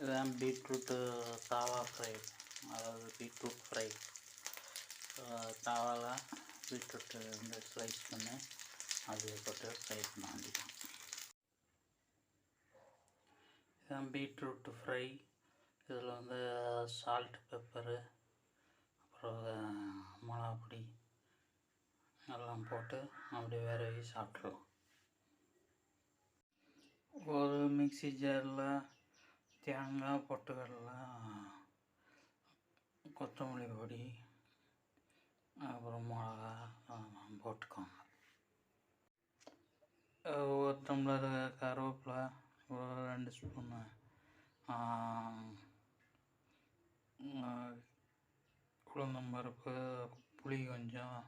இதுதான் beetroot tawa fry. அதாவது beetroot fry. தாவாவில் பீட்ரூட்டு வந்து ஸ்லைஸ் பண்ணி அது போட்டு ஃப்ரை பண்ண வேண்டியதான் இதுதான் பீட்ரூட்டு ஃப்ரை. இதில் வந்து சால்ட் பெப்பரு அப்புறம் மிளகாப்பொடி எல்லாம் போட்டு அப்படியே விரவி சாப்பிட்ருவோம் ஒரு மிக்சி ஜாரில் தேங்காய் பொட்டுக்கடலாம் கொத்தமல்லி பொடி அப்புறம் மிளகா அதெல்லாம் போட்டுக்கோங்க. ஒரு டம்ளர் கருவேப்பிலை ஒரு ரெண்டு ஸ்பூனு உளுந்தம்பருப்பு புளி கொஞ்சம்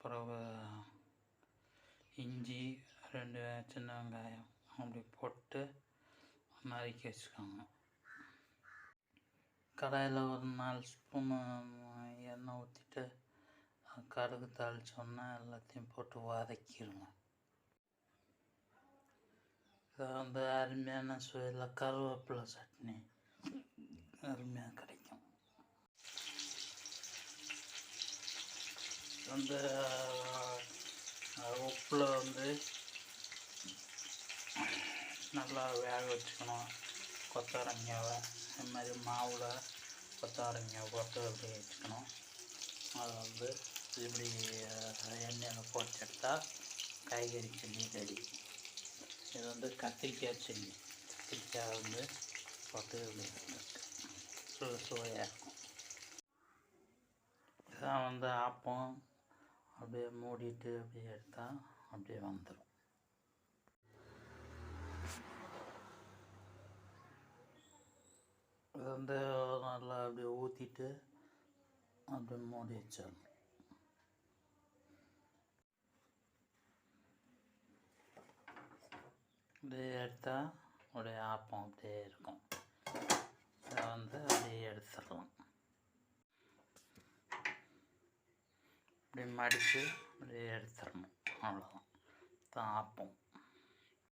பிறகு இஞ்சி ரெண்டு சின்ன வெங்காயம் அப்படி போட்டு நறுக்கி வச்சுக்கோங்க. கடாயில் ஒரு நாலு ஸ்பூனு எண்ணெய் ஊற்றிட்டு கடுகு தாளிச்சோன்னா எல்லாத்தையும் போட்டு வதக்கிடுங்க இது வந்து அருமையான சுவையில் கருவேப்பிலை சட்னி. அருமையாக கிடைக்கும். வந்து உப்பில் வந்து நல்லா வேக வச்சுக்கணும். கொத்தரங்காவை அது மாதிரி மாவில் கொத்தவரங்காய் போட்டு அப்படி வச்சுக்கணும். அதை வந்து இப்படி எண்ணெயில் போட்டு எடுத்தால் காய்கறி சில்லி ரெடி. இது வந்து கத்திரிக்காய் சில்லி கத்திரிக்காய் வந்து போட்டு இப்படி சுவை சுவையாக இருக்கும். இதான் வந்து ஆப்பம். அப்படியே மூடிட்டு அப்படியே எடுத்தால் அப்படியே வந்துடும் வந்து நல்லா அப்படியே ஊற்றிட்டு அப்படியே மூடி வச்சிடணும். அப்படியே எடுத்தால் அப்படியே ஆப்பம் அப்படியே இருக்கும். இதை வந்து அப்படியே எடுத்துடலாம். அப்படியே மடித்து அப்படியே எடுத்துடணும். அவ்வளோதான் தான் ஆப்பம்.